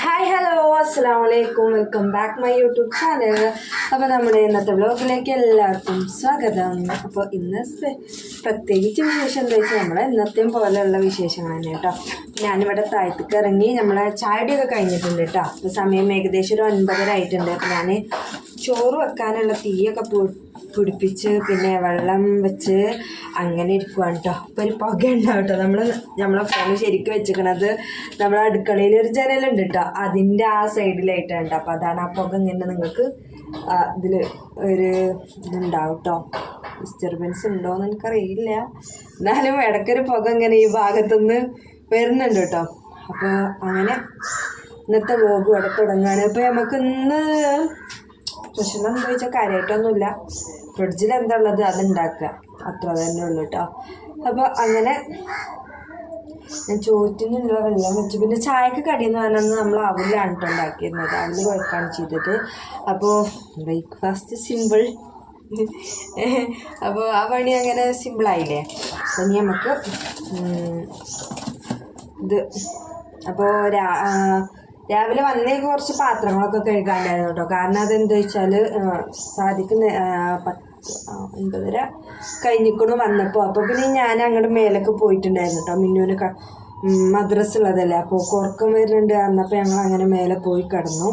Hi hello അസ്സാം വലൈക്കും welcome back my YouTube channel അപ്പോൾ നമ്മുടെ ഇന്നത്തെ വ്ലോഗിലേക്ക് എല്ലാവർക്കും സ്വാഗതം. അപ്പോൾ ഇന്ന് പ്രത്യേകിച്ച് വിശേഷം എന്താ വെച്ചാൽ നമ്മളെ ഇന്നത്തെയും പോലെയുള്ള വിശേഷങ്ങൾ തന്നെ കേട്ടോ. ഞാനിവിടെ താഴത്തേക്ക് ഇറങ്ങി നമ്മളെ ചായടിയൊക്കെ കഴിഞ്ഞിട്ടുണ്ട് കേട്ടോ. അപ്പോൾ സമയം ഏകദേശം ഒരു ഒൻപതര ആയിട്ടുണ്ട്. അപ്പോൾ ഞാൻ ചോറ് വെക്കാനുള്ള തീയൊക്കെ പിടിപ്പിച്ച് പിന്നെ വെള്ളം വെച്ച് അങ്ങനെ ഇരിക്കുവാണ് കേട്ടോ അപ്പോൾ ഒരു പുക ഉണ്ടാവും കേട്ടോ. നമ്മൾ നമ്മളെ ഫോൺ ശരിക്കും വെച്ചിരിക്കണത് നമ്മളെ അടുക്കളയിൽ ഒരു ജനലുണ്ട് കേട്ടോ അതിന്റെ ആ സൈഡിലായിട്ടാണ് കേട്ടോ അപ്പോൾ അതാണ് ആ പുക ഇങ്ങനെ നിങ്ങൾക്ക് ഇതിൽ ഒരു ഇതുണ്ടാവും കേട്ടോ ഡിസ്റ്റർബൻസ് ഉണ്ടോ എന്ന് എനിക്കറിയില്ല. എന്നാലും ഇടയ്ക്കൊരു പുക ഇങ്ങനെ ഈ ഭാഗത്തുനിന്ന് വരുന്നുണ്ട് കേട്ടോ അപ്പോൾ അങ്ങനെ ഇന്നത്തെ വ്ലോഗ് ഇവിടെ തുടങ്ങുകയാണ്. അപ്പോൾ നമുക്ക് പ്രശ്നം എന്താ വെച്ചാൽ കാര്യമായിട്ടൊന്നുമില്ല ഫ്രിഡ്ജിൽ എന്താ ഉള്ളത് അത് ഉണ്ടാക്കുക അത്ര തന്നെ ഉള്ളു കേട്ടോ അപ്പോൾ അങ്ങനെ ഞാൻ ചോറ്റിനുള്ള വെള്ളം വെച്ചു. പിന്നെ ചായക്ക് കടിയെന്ന് പറഞ്ഞാൽ നമ്മൾ അവലാണ് ഉണ്ടാക്കിയിരുന്നത് അവൽ കുഴക്കാണ് ചെയ്തത്. അപ്പോൾ ബ്രേക്ക്ഫാസ്റ്റ് സിമ്പിൾ അപ്പോൾ ആ പണി അങ്ങനെ സിമ്പിളായില്ലേ അപ്പം നമുക്ക് ഇത് അപ്പോൾ രാ രാവിലെ വന്നേ കുറച്ച് പാത്രങ്ങളൊക്കെ കഴുകാണ്ടായിരുന്നു കേട്ടോ. കാരണം അതെന്താ വെച്ചാൽ സാധിക്കുന്ന ഒൻപതര കഴിഞ്ഞിക്കൊണ്ട് വന്നപ്പോൾ അപ്പോൾ പിന്നെ ഞാൻ അങ്ങോട്ട് മേലൊക്കെ പോയിട്ടുണ്ടായിരുന്നു കേട്ടോ. മിന്നുവിന് മദ്രസ് ഉള്ളതല്ലേ അപ്പോൾ ഉറക്കം വരുന്നുണ്ട്. അന്നപ്പോൾ ഞങ്ങൾ അങ്ങനെ മേലെ പോയി കിടന്നു.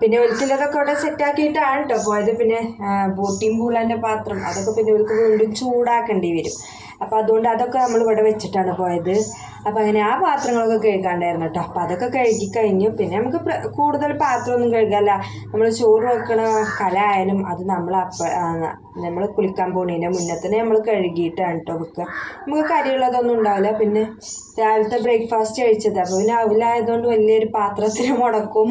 പിന്നെ ഒരിക്കലതൊക്കെ അവിടെ സെറ്റാക്കിയിട്ടാണ് കേട്ടോ പോയത്. പിന്നെ ബോട്ടിയും പൂളാന്റെ പാത്രം അതൊക്കെ പിന്നെ ഇവർക്ക് വീണ്ടും ചൂടാക്കേണ്ടി വരും. അപ്പോൾ അതുകൊണ്ട് അതൊക്കെ നമ്മൾ ഇവിടെ വെച്ചിട്ടാണ് പോയത്. അപ്പോൾ അങ്ങനെ ആ പാത്രങ്ങളൊക്കെ കഴുകാണ്ടായിരുന്നു കേട്ടോ അപ്പോൾ അതൊക്കെ കഴുകി കഴിഞ്ഞു. പിന്നെ നമുക്ക് കൂടുതൽ പാത്രമൊന്നും കഴുകാല്ല. നമ്മൾ ചോറ് വെക്കണ കല ആയാലും അത് നമ്മൾ നമ്മൾ കുളിക്കാൻ പോണതിന്റെ മുന്നേ തന്നെ നമ്മൾ കഴുകിയിട്ടാണ് കേട്ടോ വെക്കുക നമുക്ക് കരിയുള്ളതൊന്നും ഉണ്ടാവില്ല. പിന്നെ രാവിലത്തെ ബ്രേക്ക്ഫാസ്റ്റ് കഴിച്ചത്. അപ്പോൾ പിന്നെ അവലായതുകൊണ്ട് വലിയൊരു പാത്രത്തിന് മുടക്കും.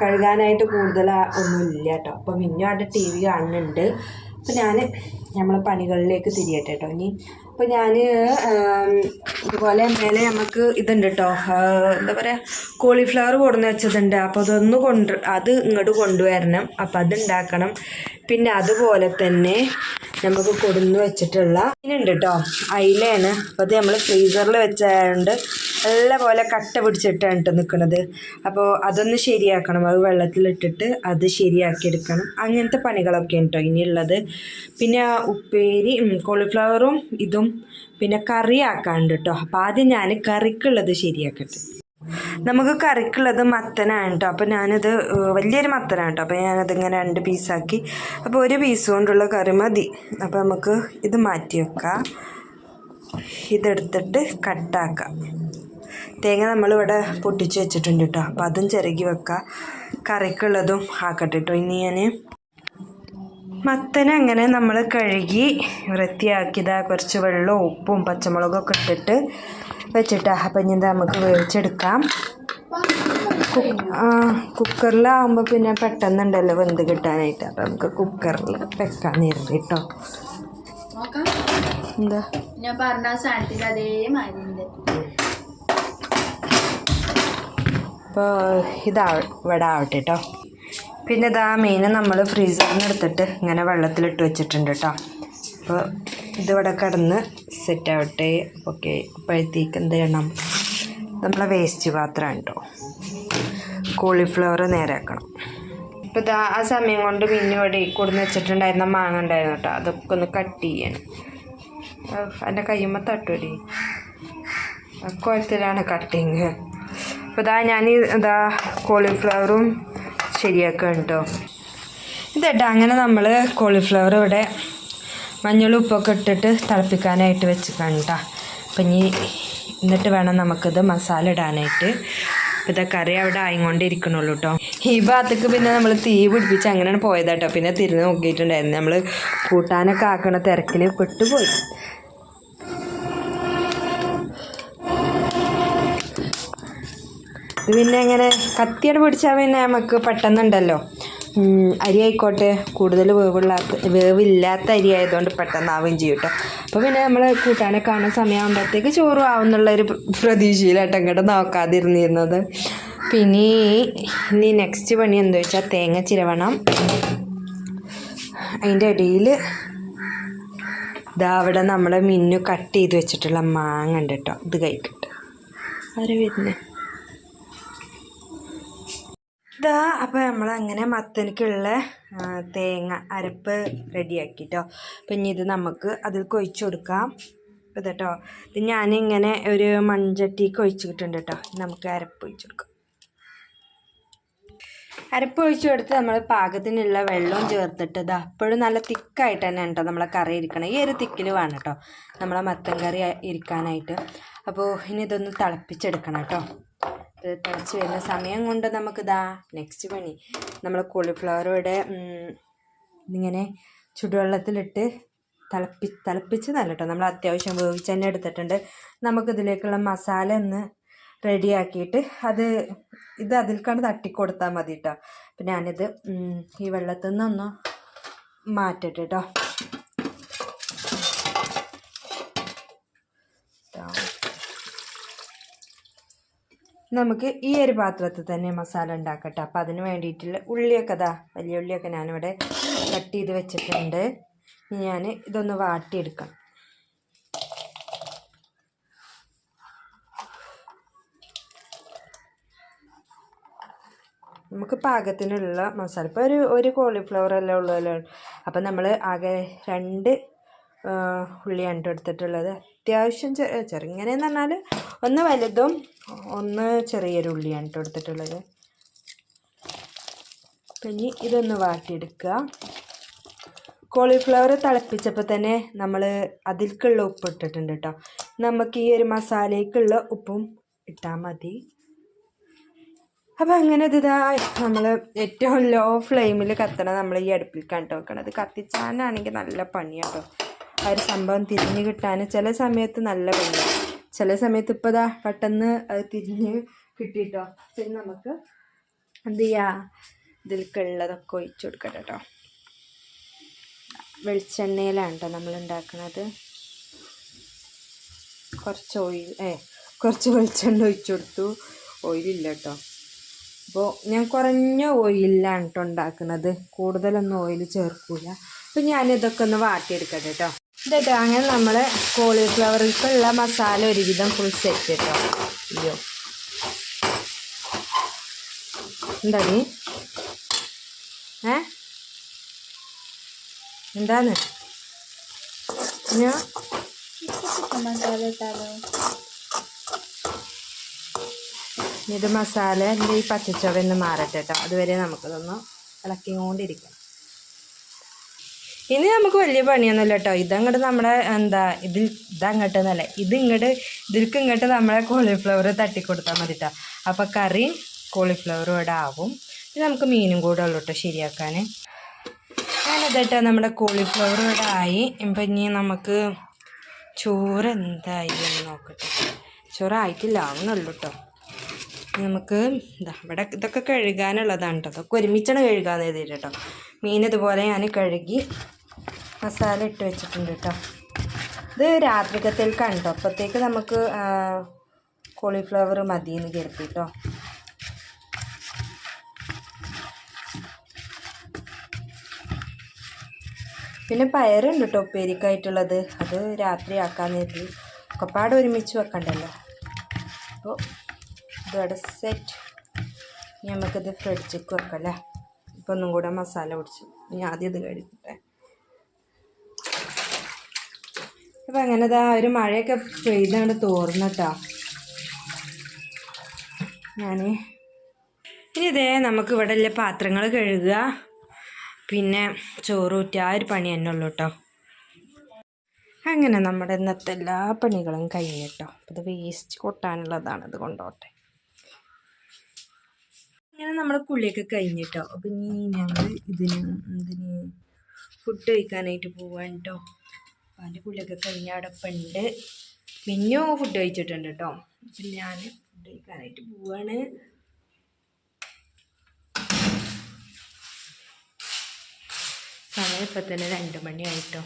കഴുകാനായിട്ട് കൂടുതൽ ഒന്നുമില്ല കേട്ടോ അപ്പോൾ പിന്നെ അവിടെ ടി വി കാണുന്നുണ്ട്. അപ്പോൾ ഞാൻ നമ്മളെ പണികളിലേക്ക് തിരിയട്ടെ കേട്ടോ ഇനി അപ്പോൾ ഞാൻ ഇതുപോലെ മേലെ നമുക്ക് ഇതുണ്ട് കേട്ടോ എന്താ പറയുക കോളിഫ്ലവർ കൊടുന്ന് വെച്ചതുണ്ട്. അപ്പോൾ അതൊന്ന് കൊണ്ട് അത് ഇങ്ങോട്ട് കൊണ്ടുവരണം. അപ്പോൾ അത് ഉണ്ടാക്കണം പിന്നെ അതുപോലെ തന്നെ നമുക്ക് കൊടുന്ന് വെച്ചിട്ടുള്ള മീനുണ്ട് കേട്ടോ അയിലയാണ്. അപ്പോൾ അത് നമ്മൾ ഫ്രീസറിൽ വെച്ചായതുകൊണ്ട് നല്ല പോലെ കട്ട പിടിച്ചിട്ടാണ് കേട്ടോ നിൽക്കുന്നത് അപ്പോൾ അതൊന്ന് ശരിയാക്കണം. അത് വെള്ളത്തിലിട്ടിട്ട് അത് ശരിയാക്കിയെടുക്കണം അങ്ങനത്തെ പണികളൊക്കെ കേട്ടോ ഇനിയുള്ളത്. പിന്നെ ഉപ്പേരി കോളിഫ്ലവറും ഇതും പിന്നെ കറിയാക്കാനുണ്ട് ആക്കാണ്ട് കേട്ടോ അപ്പോൾ ആദ്യം ഞാൻ കറിക്കുള്ളത് ശരിയാക്കട്ടെ. നമുക്ക് കറിക്കുള്ളത് മത്തനാണ് കേട്ടോ അപ്പോൾ ഞാനത് വലിയൊരു മത്തനാണ് കേട്ടോ അപ്പോൾ ഞാനതിങ്ങനെ രണ്ട് പീസാക്കി അപ്പോൾ ഒരു പീസ് കൊണ്ടുള്ള കറി മതി. അപ്പോൾ നമുക്ക് ഇത് മാറ്റി വെക്കാം. ഇതെടുത്തിട്ട് കട്ടാക്കാം. തേങ്ങ നമ്മളിവിടെ പൊട്ടിച്ച് വെച്ചിട്ടുണ്ട് കേട്ടോ അപ്പോൾ അതും ചിരകി വെക്കാം. കറിക്കുള്ളതും ആക്കട്ടെ കേട്ടോ ഇനി ഞാൻ മത്തനെ അങ്ങനെ നമ്മൾ കഴുകി വൃത്തിയാക്കിയതാ കുറച്ച് വെള്ളവും ഉപ്പും പച്ചമുളകൊക്കെ ഇട്ടിട്ട് വെച്ചിട്ടാ അപ്പം ഇനി നമുക്ക് വേവിച്ചെടുക്കാം. കുക്കറിലാവുമ്പോൾ പിന്നെ പെട്ടെന്നുണ്ടല്ലോ വെന്ത് കിട്ടാനായിട്ട്. അപ്പം നമുക്ക് കുക്കറിൽ വെക്കാൻ നേരം കേട്ടോ എന്താ? ഞാൻ പറഞ്ഞ സാധനത്തിൽ അതേമാതിരി ഉണ്ട്. അപ്പോൾ ഇതാ ഇവിടെ ആവട്ടെ കേട്ടോ പിന്നെ ഇതാ മീൻ നമ്മൾ ഫ്രീസറിൽ നിന്ന് എടുത്തിട്ട് ഇങ്ങനെ വെള്ളത്തിലിട്ട് വെച്ചിട്ടുണ്ട് കേട്ടോ അപ്പോൾ ഇതിവിടെ കിടന്ന് സെറ്റ് ആവട്ടെ. ഓക്കെ അപ്പോഴത്തേക്ക് എന്ത് ചെയ്യണം? നമ്മളെ വേസ്റ്റ് പാത്രം കേട്ടോ കോളിഫ്ലവർ നേരാക്കണം അപ്പോൾ ഇതാ ആ സമയം കൊണ്ട് പിന്നെ ഇവിടെ കൊടുന്ന് വെച്ചിട്ടുണ്ടായിരുന്ന മാങ്ങ ഉണ്ടായിരുന്നു കേട്ടോ. അതൊക്കെ ഒന്ന് കട്ട് ചെയ്യണം. എന്റെ കയ്യുമ്പോൾ തട്ടൂടി. കുഴത്തിലാണ് കട്ടിങ് അപ്പോൾ ഇതാ ഞാൻ ഇതാ കോളിഫ്ലവറും ശരിയാക്കുക കേട്ടോ. ഇതേട്ടാ അങ്ങനെ നമ്മൾ കോളിഫ്ലവർ ഇവിടെ മഞ്ഞളും ഉപ്പൊക്കെ ഇട്ടിട്ട് തിളപ്പിക്കാനായിട്ട് വെച്ചിക്കാണ് കേട്ടോ. അപ്പം ഇനി എന്നിട്ട് വേണം നമുക്കിത് മസാല ഇടാനായിട്ട്. ഇപ്പം ഇതാ കറി അവിടെ ആയിക്കൊണ്ടിരിക്കണുള്ളൂ കേട്ടോ. ഈ ഭാഗത്തേക്ക് പിന്നെ നമ്മൾ തീ പിടിപ്പിച്ച് അങ്ങനെയാണ് പോയത് കേട്ടോ. പിന്നെ തിരിഞ്ഞ് നോക്കിയിട്ടുണ്ടായിരുന്നു. നമ്മൾ കൂട്ടാനൊക്കെ ആക്കണ തിരക്കിൽ പെട്ടുപോയി. ഇത് പിന്നെ ഇങ്ങനെ കത്തിയോട് പിടിച്ചാൽ പിന്നെ നമുക്ക് പെട്ടെന്നുണ്ടല്ലോ. അരി ആയിക്കോട്ടെ. കൂടുതൽ വേവുള്ളാത്ത വേവില്ലാത്ത അരി ആയതുകൊണ്ട് പെട്ടെന്നാവുകയും ചെയ്യും കേട്ടോ. അപ്പോൾ പിന്നെ നമ്മൾ കൂട്ടാനൊക്കെ കാണുന്ന സമയമാകുമ്പോഴത്തേക്ക് ചോറും ആവുന്നുള്ളൊരു ഒരു പ്രതീക്ഷയിലാട്ടോ ഇങ്ങോട്ട് നോക്കാതിരുന്നിരുന്നത്. പിന്നെ ഇനി നെക്സ്റ്റ് പണി എന്താ വെച്ചാൽ തേങ്ങ ചിരവണം. അതിന്റെ ഇടയിൽ ഇതാ അവിടെ നമ്മൾ മിന്നു കട്ട് ചെയ്ത് വെച്ചിട്ടുള്ള മാങ്ങ ഉണ്ട് കേട്ടോ. ഇത് കഴിക്കട്ടെ. ആരെ വരുന്നേ? ഇതാ അപ്പോൾ നമ്മൾ അങ്ങനെ മത്തനിക്കുള്ള തേങ്ങ അരപ്പ് റെഡിയാക്കി കേട്ടോ അപ്പം ഇനി ഇത് നമുക്ക് അതിൽ കൊഴിച്ചു കൊടുക്കാം. ഇത് കേട്ടോ ഇത് ഞാനിങ്ങനെ ഒരു മൺചട്ടിക്ക് ഒഴിച്ചിട്ടുണ്ട് കേട്ടോ നമുക്ക് അരപ്പ് ഒഴിച്ചു കൊടുക്കാം. അരപ്പ് ഒഴിച്ചു കൊടുത്ത് നമ്മൾ പാകത്തിനുള്ള വെള്ളവും ചേർത്തിട്ട് ഇത് അപ്പോഴും നല്ല തിക്കായിട്ട് തന്നെ കേട്ടോ നമ്മളെ കറി ഇരിക്കണം? ഈ ഒരു തിക്കിൽ വേണം കേട്ടോ. നമ്മളെ മത്തൻ കറി ഇരിക്കാനായിട്ട്. അപ്പോൾ ഇനി ഇതൊന്ന് തിളപ്പിച്ചെടുക്കണം കേട്ടോ. തിളച്ച് വരുന്ന സമയം കൊണ്ട് നമുക്കിതാ നെക്സ്റ്റ് പണി. നമ്മൾ കോളിഫ്ലവറോടെ ഇങ്ങനെ ചുടുവെള്ളത്തിലിട്ട് തിളപ്പി തിളപ്പിച്ചതല്ല കേട്ടോ നമ്മൾ അത്യാവശ്യം വേവിച്ച് തന്നെ എടുത്തിട്ടുണ്ട്. നമുക്കിതിലേക്കുള്ള മസാല ഒന്ന് റെഡിയാക്കിയിട്ട് അത് ഇത് അതിൽക്കാണ് തട്ടിക്കൊടുത്താൽ മതി കേട്ടോ അപ്പം ഞാനിത് ഈ വെള്ളത്തിൽ നിന്നൊന്ന് മാറ്റട്ടെ കേട്ടോ നമുക്ക് ഈ ഒരു പാത്രത്തിൽ തന്നെ മസാല ഉണ്ടാക്കട്ടെ. അപ്പം അതിന് വേണ്ടിയിട്ടുള്ള ഉള്ളിയൊക്കെ ഇതാ വലിയ ഉള്ളിയൊക്കെ ഞാനിവിടെ കട്ട് ചെയ്ത് വെച്ചിട്ടുണ്ട്. ഞാൻ ഇതൊന്ന് വാട്ടിയെടുക്കാം നമുക്ക് പാകത്തിനുള്ള മസാല. ഇപ്പോൾ ഒരു ഒരു കോളിഫ്ലവർ അല്ലേ ഉള്ളൂ അപ്പം നമ്മൾ ആകെ രണ്ട് ഉള്ളിയാണ് ട്ടോ എടുത്തിട്ടുള്ളത്. അത്യാവശ്യം ചെറിയ ചെറിയ ഇങ്ങനെയെന്ന് പറഞ്ഞാൽ ഒന്ന് വലുതും ഒന്ന് ചെറിയൊരു ഉള്ളിയാണ് കേട്ടോ എടുത്തിട്ടുള്ളത്. ഇനി ഇതൊന്ന് വാട്ടിയെടുക്കുക. കോളിഫ്ലവർ തിളപ്പിച്ചപ്പോൾ തന്നെ നമ്മൾ അതിൽക്കുള്ള ഉപ്പ് ഇട്ടിട്ടുണ്ട് കേട്ടോ. നമുക്ക് ഈ ഒരു മസാലയ്ക്കുള്ള ഉപ്പും ഇട്ടാൽ മതി. അപ്പം അങ്ങനെ ഇതാ നമ്മൾ ഏറ്റവും ലോ ഫ്ലെയിമിൽ കത്തണം നമ്മൾ ഈ അടുപ്പിൽ കണ്ടു വെക്കണത് കത്തിച്ചാനാണെങ്കിൽ നല്ല പണിയാട്ടോ. ആ ഒരു സംഭവം തിരിഞ്ഞ് കിട്ടാൻ ചില സമയത്ത് നല്ല പണിയാണ് ചില സമയത്ത് ഇപ്പോൾ ഇതാ പെട്ടെന്ന് തിരിഞ്ഞ് കിട്ടിയിട്ടോ പിന്നെ നമുക്ക് എന്ത് ചെയ്യാ? ഇതിൽക്കുള്ളതൊക്കെ ഒഴിച്ചു കൊടുക്കട്ടെ കേട്ടോ. വെളിച്ചെണ്ണയിലാണ് കേട്ടോ നമ്മൾ ഉണ്ടാക്കുന്നത് കുറച്ച് ഓയിൽ ഏ കുറച്ച് വെളിച്ചെണ്ണ ഒഴിച്ചു കൊടുത്തു. ഓയിലില്ല കേട്ടോ. അപ്പോൾ ഞാൻ കുറഞ്ഞ ഓയിലാണ് കേട്ടോ ഉണ്ടാക്കുന്നത് കൂടുതലൊന്നും ഓയിൽ ചേർക്കൂല. അപ്പം ഞാനിതൊക്കെ ഒന്ന് വാട്ടിയെടുക്കട്ടെ കേട്ടോ. ഇതേട്ടോ അങ്ങനെ നമ്മൾ കോളിഫ്ലവർക്കുള്ള മസാല ഒരുവിധം ഫുൾ സെറ്റ് കേട്ടോ. അയ്യോ. എന്താടി? ഏ? എന്താണ് ഞാൻ മസാല ഇട്ടാലോ ഇത് മസാലന്റെ ഈ പച്ചച്ചൊവന്ന് മാറട്ടെ കേട്ടോ. അതുവരെ നമുക്കതൊന്ന് ഇളക്കിക്കൊണ്ടിരിക്കണം. ഇനി നമുക്ക് വലിയ പണിയൊന്നുമില്ല കേട്ടോ. ഇതങ്ങോട്ട് നമ്മുടെ എന്താ ഇതിൽ ഇതങ്ങോട്ട് എന്നല്ല ഇത് ഇതിൽക്ക് ഇങ്ങോട്ട് നമ്മളെ കോളിഫ്ലവർ തട്ടിക്കൊടുത്താൽ മതി കേട്ടോ അപ്പോൾ കറി കോളിഫ്ലവറും ഇവിടെ ആവും. ഇത് നമുക്ക് മീനും കൂടെ ഉള്ളൂ കേട്ടോ ശരിയാക്കാൻ ഞാനതേട്ടോ നമ്മുടെ കോളിഫ്ലവർ ഇവിടെ ആയി. ഇപ്പം ഇനി നമുക്ക് ചോറ് എന്തായി എന്ന് നോക്കട്ടെ. ചോറ് ആയിട്ടില്ല ആവുന്നുള്ളൂ കേട്ടോ നമുക്ക് ഇതാ ഇവിടെ ഇതൊക്കെ കഴുകാനുള്ളതാണ് കേട്ടോ അതൊക്കെ ഒരുമിച്ചാണ് കഴുകാന്ന് എഴുതിയിട്ട് മീൻ ഇതുപോലെ ഞാൻ കഴുകി മസാല ഇട്ട് വെച്ചിട്ടുണ്ട് കേട്ടോ. ഇത് രാത്രിക്കത്തേക്കാണ് കേട്ടോ അപ്പോഴത്തേക്ക് നമുക്ക് കോളിഫ്ലവർ മതിയെന്ന് കരുതി കേട്ടോ. പിന്നെ പയറുണ്ട് കേട്ടോ ഉപ്പേരിക്കായിട്ടുള്ളത്. അത് രാത്രി ആക്കാൻ കരുതി. ഒക്കെപ്പാട് ഒരുമിച്ച് വെക്കണ്ടല്ലോ. അപ്പോൾ ഇതോടെ സെറ്റ് നമുക്കിത് ഫ്രിഡ്ജിക്ക് വെക്കല്ലേ? ഇപ്പം ഒന്നും കൂടെ മസാല പിടിച്ച്. ഇനി ആദ്യം ഇത് കഴിക്കട്ടെ അപ്പം അങ്ങനെ ഇതാ ഒരു മഴയൊക്കെ പെയ്തുകൊണ്ട് തോർന്നിട്ടാ. ഞാൻ ഇനി ഇതേ നമുക്ക് ഇവിടെ ഉള്ള പാത്രങ്ങൾ കഴുകുക. പിന്നെ ചോറൂറ്റ ആ ഒരു പണി തന്നെ ഉള്ളൂ കേട്ടോ അങ്ങനെ നമ്മുടെ ഇന്നത്തെ എല്ലാ പണികളും കഴിഞ്ഞിട്ടോ അപ്പോൾ ഇത് വേസ്റ്റ് കൊട്ടാനുള്ളതാണ് ഇത് കൊണ്ടോട്ടെ. ഇങ്ങനെ നമ്മുടെ കുളിയൊക്കെ കഴിഞ്ഞിട്ടോ അപ്പം ഇനി ഞങ്ങൾ ഇതിന് ഇതിന് ഫുഡ് കഴിക്കാനായിട്ട് പോവാൻ കേട്ടോ അതിന്റെ കുളിയൊക്കെ കഴിഞ്ഞ അവിടെ ഉണ്ട് മിന്നു ഫുഡ് കഴിച്ചിട്ടുണ്ട് കേട്ടോ അപ്പം ഞാൻ ഫുഡ് കഴിക്കാനായിട്ട് പോവാണ്. സമയം ഇപ്പം തന്നെ രണ്ട് മണിയായിട്ടോ.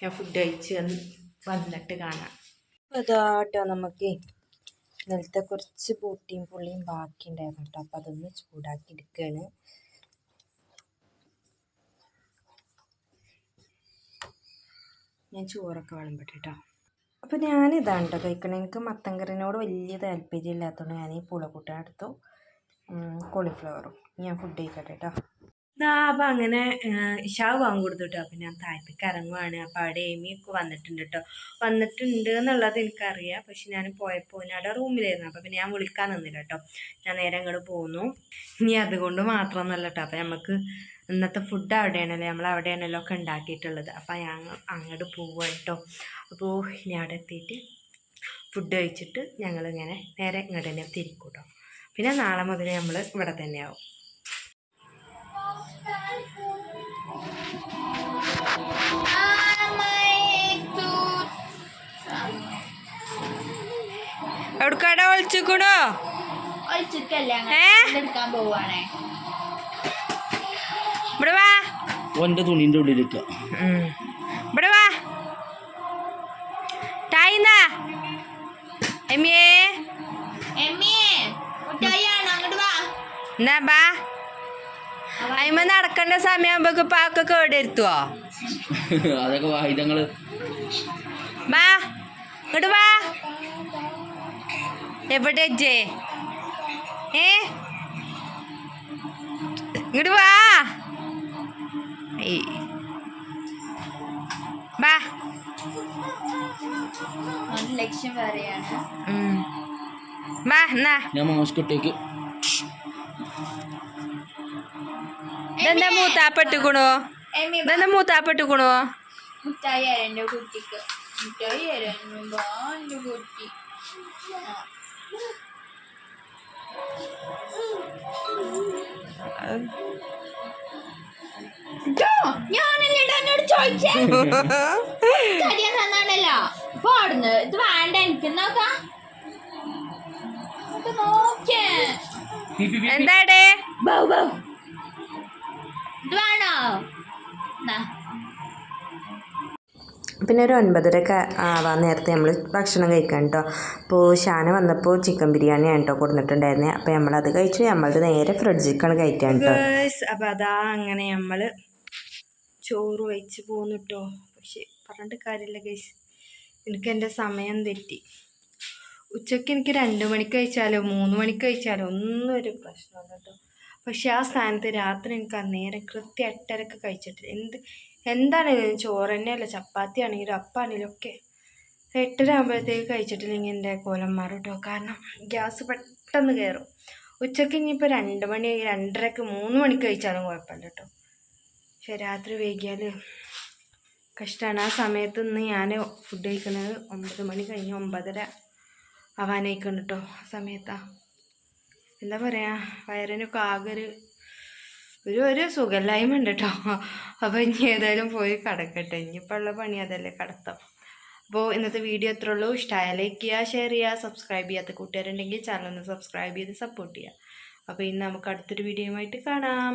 ഞാൻ ഫുഡ് കഴിച്ച് വന്ന് വന്നിട്ട് കാണാം. അതാട്ടോ നമുക്ക് ഇന്നലത്തെ കുറച്ച് പൂട്ടിയും പുള്ളിയും ബാക്കി ഉണ്ടായിരുന്നു കേട്ടോ അപ്പം അതൊന്ന് ചൂടാക്കി എടുക്കുകയാണ് ഞാൻ ചോറൊക്കെ വിളമ്പട്ടെ കേട്ടോ അപ്പോൾ ഞാനിതാണ് കേട്ടോ കഴിക്കണം. എനിക്ക് മത്തൻ കറിനോട് വലിയ താല്പര്യം ഇല്ലാത്തതുകൊണ്ട് ഞാൻ ഈ പുളക്കൂട്ട എടുത്തു കോളിഫ്ലവറും. ഞാൻ ഫുഡ് കഴിക്കട്ടെ കേട്ടോ ഇതാ അപ്പം അങ്ങനെ ഇഷാവ് വാങ്ങി കൊടുത്തു കേട്ടോ അപ്പം ഞാൻ താഴത്തേക്ക് ഇറങ്ങുവാണ്. അപ്പം അവിടെ ഏമിയൊക്കെ വന്നിട്ടുണ്ട് കേട്ടോ വന്നിട്ടുണ്ട് എന്നുള്ളത് എനിക്കറിയാം. പക്ഷെ ഞാൻ പോയപ്പോൾ അവിടെ റൂമിലായിരുന്നു. അപ്പം പിന്നെ ഞാൻ വിളിക്കാൻ നിന്നില്ല കേട്ടോ ഞാൻ നേരെ അങ്ങോട്ട് പോന്നു. ഇനി അതുകൊണ്ട് മാത്രമൊന്നുമല്ല കേട്ടോ അപ്പം നമുക്ക് ഇന്നത്തെ ഫുഡ് അവിടെയാണല്ലോ? നമ്മൾ അവിടെയാണല്ലോ ഒക്കെ ഉണ്ടാക്കിയിട്ടുള്ളത്. അപ്പം ഞാൻ അങ്ങോട്ട് പോവുക കേട്ടോ അപ്പോൾ ഇനി അവിടെ എത്തിയിട്ട് ഫുഡ് കഴിച്ചിട്ട് ഞങ്ങളിങ്ങനെ നേരെ ഇങ്ങോട്ട് തന്നെ തിരിക്കും കേട്ടോ പിന്നെ നാളെ മുതൽ നമ്മൾ ഇവിടെ തന്നെയാവും. എവിടെക്കാടാ വിളിച്ചിക്കണോ ഒളിച്ചിട്ടല്ലേ? എടുക്കാൻ പോവാണേ. ഓന്റെ തുണീന്റെ ഉള്ളിലിരിക്കുക. ഇവിടെ വാ. ടായിന്നാ എമ്മിയേ? എന്നാ ബാ. അയിമ നടക്കേണ്ട സമയമാകുമ്പോ പാക്ക കേടെടുത്തുവോ അതൊക്കെ വാഹിതങ്ങൾ ബാ ഇങ്ങോട്ട് വാ. എവിടെ ജേ ഏ? ഇങ്ങോട്ട് വാ. ഏയ്. ബാ ലക്ഷ്യം വേറെയാണ്. ബാ എന്നാ. ഞാൻ മോസ്കുട്ടേക്ക് ഇതെന്താ മൂത്താപ്പെട്ടുക്കണോ. ഇതെന്താ മൂത്താപ്പെട്ടുക്കണോ? മുട്ടായി തരാം എന്റെ കുട്ടിക്ക്. മുട്ടായി തരാം വാ കുട്ടി. ആ. എന്നോട് ചോദിച്ചേ? കടിയാൻ തന്നാണല്ലോ. പാടുന്നു ഇത് വേണ്ട എനിക്ക് നോക്കാം. ഇത് നോക്കേ. എന്താടേ? ബൗ ബൗ. ഇത് വേണോ? നാ പിന്നെ ഒരു ഒൻപതരൊക്കെ ആവാൻ നേരത്തെ നമ്മൾ ഭക്ഷണം കഴിക്കാൻ കേട്ടോ അപ്പോൾ ഷാന വന്നപ്പോൾ ചിക്കൻ ബിരിയാണിയാണ് കേട്ടോ കൊടുത്തിട്ടുണ്ടായിരുന്നത് അപ്പോൾ നമ്മളത് കഴിച്ചു. നമ്മളത് നേരെ ഫ്രിഡ്ജിക്കാണ് കഴിക്കാൻ കേട്ടോ അപ്പോൾ അതാ അങ്ങനെ നമ്മൾ ചോറ് വെച്ച് പോന്നു കേട്ടോ പക്ഷെ പറഞ്ഞിട്ട് കാര്യമില്ല ഗൈസ് എനിക്ക് എന്റെ സമയം തെറ്റി. ഉച്ചയ്ക്ക് എനിക്ക് രണ്ട് മണിക്ക് കഴിച്ചാലോ മൂന്ന് മണിക്ക് കഴിച്ചാലോ ഒന്നും ഒരു പ്രശ്നമല്ല കേട്ടോ. പക്ഷെ ആ സ്ഥാനത്ത് രാത്രി എനിക്ക് അന്നേരം കൃത്യം എട്ടരക്ക് കഴിച്ചിട്ടില്ല എന്ത് എന്താണെങ്കിലും ചോറ് തന്നെയല്ല? ചപ്പാത്തി ആണെങ്കിലും അപ്പാണെങ്കിലും ഒക്കെ. എട്ടര ആകുമ്പോഴത്തേക്ക് കഴിച്ചിട്ടില്ലെങ്കിൽ എന്റെ കോലം മാറും കേട്ടോ. കാരണം ഗ്യാസ് പെട്ടെന്ന് കയറും. ഉച്ചയ്ക്ക് ഇനിയിപ്പോൾ രണ്ട് മണി രണ്ടരക്ക് മൂന്ന് മണിക്ക് കഴിച്ചാലും കുഴപ്പമില്ല കേട്ടോ. രാത്രി വൈകിയാൽ കഷ്ടമാണ് ആ സമയത്ത് ഞാൻ ഫുഡ് കഴിക്കുന്നത് ഒമ്പത് മണി കഴിഞ്ഞ് ഒമ്പതര ആവാനായിക്കണം കേട്ടോ ആ സമയത്താ. എന്താ പറയുക വയറിനൊക്കെ ആകെ ഒരു ഒരു ഒരു സുഖമില്ലായ്മ ഉണ്ട് കേട്ടോ അപ്പോൾ ഇനി ഏതായാലും പോയി കിടക്കട്ടെ. ഇനിയിപ്പോൾ ഉള്ള പണി അതല്ലേ കിടത്തം. അപ്പോൾ ഇന്നത്തെ വീഡിയോ എത്ര ഉള്ളൂ. ഇഷ്ടമായ ലൈക്ക് ചെയ്യുക ഷെയർ ചെയ്യുക സബ്സ്ക്രൈബ് ചെയ്യാത്ത കൂട്ടുകാരുണ്ടെങ്കിൽ ചാനൽ ഒന്ന് സബ്സ്ക്രൈബ് ചെയ്ത് സപ്പോർട്ട് ചെയ്യുക അപ്പോൾ ഇന്ന് നമുക്ക് അടുത്തൊരു വീഡിയോയുമായിട്ട് കാണാം.